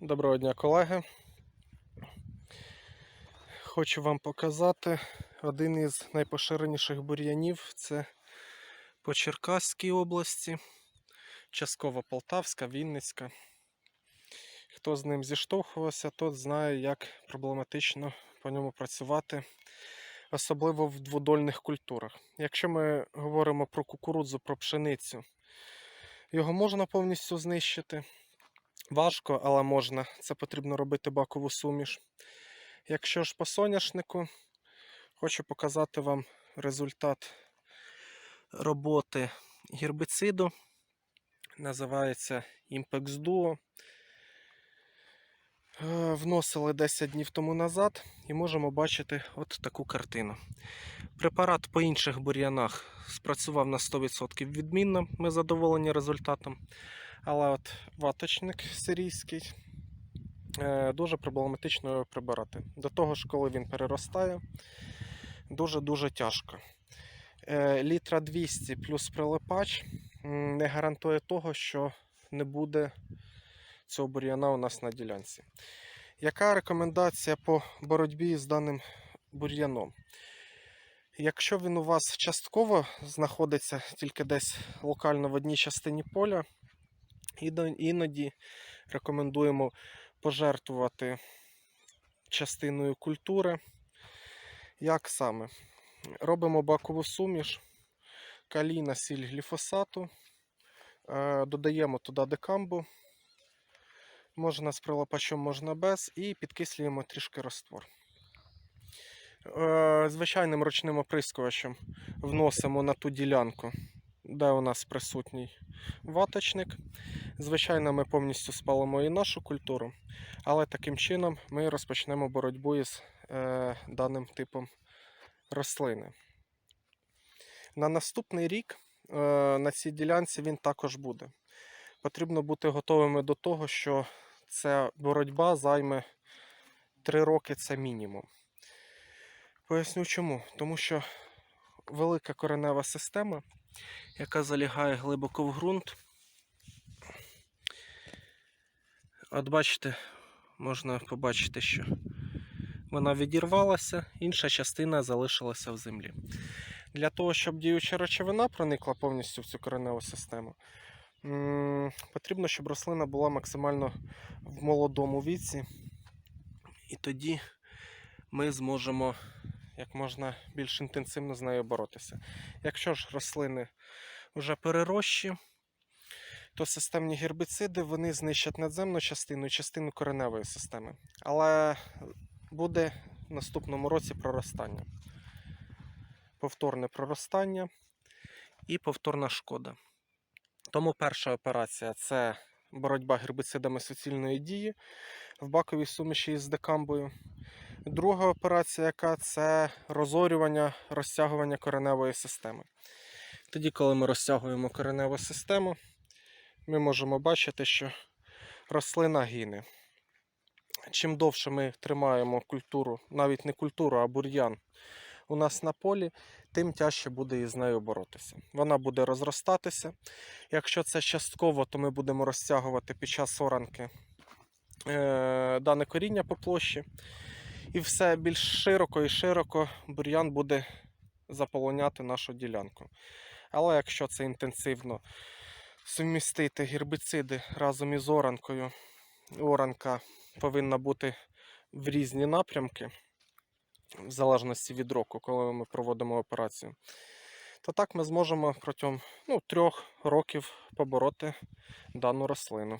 Доброго дня, колеги. Хочу вам показати один із найпоширеніших бур'янів. Це по Черкаській області, частково Полтавська, Вінницька. Хто з ним зіштовхувався, тот знає, як проблематично по ньому працювати, особливо в дводольних культурах. Якщо ми говоримо про кукурудзу, про пшеницю, його можна повністю знищити. Важко, але можна. Це потрібно робити бакову суміш. Якщо ж по соняшнику, хочу показати вам результат роботи гербициду. Називається Impex Duo. Е, Вносили 10 днів тому назад і можемо бачити от таку картину. Препарат по інших бур'янах спрацював на 100% відмінно. Ми задоволені результатом. Але от ваточник сирійський е, дуже проблематично його прибирати. До того ж, коли він переростає, дуже-дуже тяжко. Е, Літра 200 плюс прилипач не гарантує того, що не буде цього бур'яна у нас на ділянці. Яка рекомендація по боротьбі з даним бур'яном? Якщо він у вас частково знаходиться тільки десь локально в одній частині поля, Іно- Іноді рекомендуємо пожертвувати частиною культури. Як саме? Робимо бакову суміш, каліна, сіль гліфосату, е, додаємо туди декамбу, можна з прилапачом, можна без, і підкислюємо трішки раствор. Е, Звичайним ручним оприскувачем вносимо на ту ділянку, де у нас присутній ваточник. Звичайно, ми повністю спалимо і нашу культуру, але таким чином ми розпочнемо боротьбу із е, даним типом рослини. На наступний рік е, на цій ділянці він також буде. Потрібно бути готовими до того, що ця боротьба займе 3 роки це мінімум. Поясню чому. Тому що велика коренева система, яка залягає глибоко в ґрунт, От бачите, можна побачити, що вона відірвалася, інша частина залишилася в землі. Для того, щоб діюча речовина проникла повністю в цю кореневу систему, потрібно, щоб рослина була максимально в молодому віці, і тоді ми зможемо як можна більш інтенсивно з нею боротися. Якщо ж рослини вже перерощі, то системні гербіциди вони знищать надземну частину і частину кореневої системи. Але буде в наступному році проростання. Повторне проростання і повторна шкода. Тому перша операція це боротьба гербіцидами суцільної дії в баковій суміші із декамбою. Друга операція, яка це розорювання, розтягування кореневої системи. Тоді, коли ми розтягуємо кореневу систему, ми можемо бачити, що рослина гине. Чим довше ми тримаємо культуру, навіть не культуру, а бур'ян у нас на полі, тим тяжче буде із нею боротися. Вона буде розростатися. Якщо це частково, то ми будемо розтягувати під час оранки е, дане коріння по площі. І все більш широко і широко бур'ян буде заполоняти нашу ділянку. Але якщо це інтенсивно сумістити гербіциди разом із оранкою. Оранка повинна бути в різні напрямки, в залежності від року, коли ми проводимо операцію. То так ми зможемо протягом ну, трьох років побороти дану рослину.